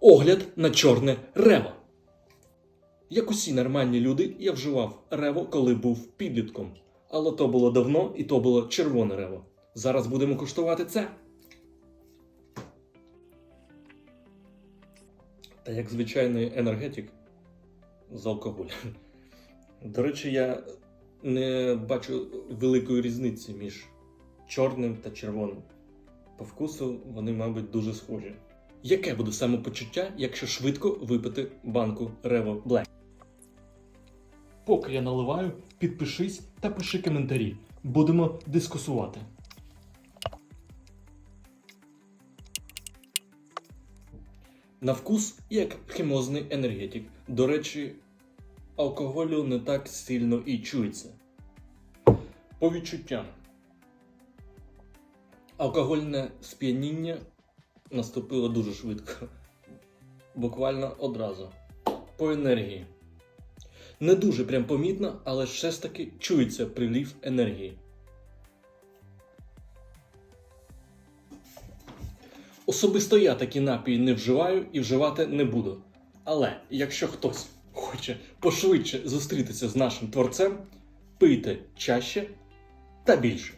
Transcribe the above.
Огляд на чорне рево. Як усі нормальні люди, я вживав рево, коли був підлітком. Але то було давно і то було червоне рево. Зараз будемо куштувати це. Та як звичайний енергетик з алкоголем. До речі, я не бачу великої різниці між чорним та червоним. По вкусу вони, мабуть, дуже схожі. Яке буде самопочуття, якщо швидко випити банку Revo Black? Поки я наливаю, підпишись та пиши коментарі. Будемо дискусувати. На вкус як хімозний енергетик. До речі, алкоголю не так сильно і чується. По відчуттям. Алкогольне сп'яніння наступило дуже швидко. Буквально одразу. По енергії. Не дуже прям помітно, але ще ж таки чується прилив енергії. Особисто я такі напії не вживаю і вживати не буду. Але якщо хтось хоче пошвидше зустрітися з нашим творцем, пийте чаще та більше.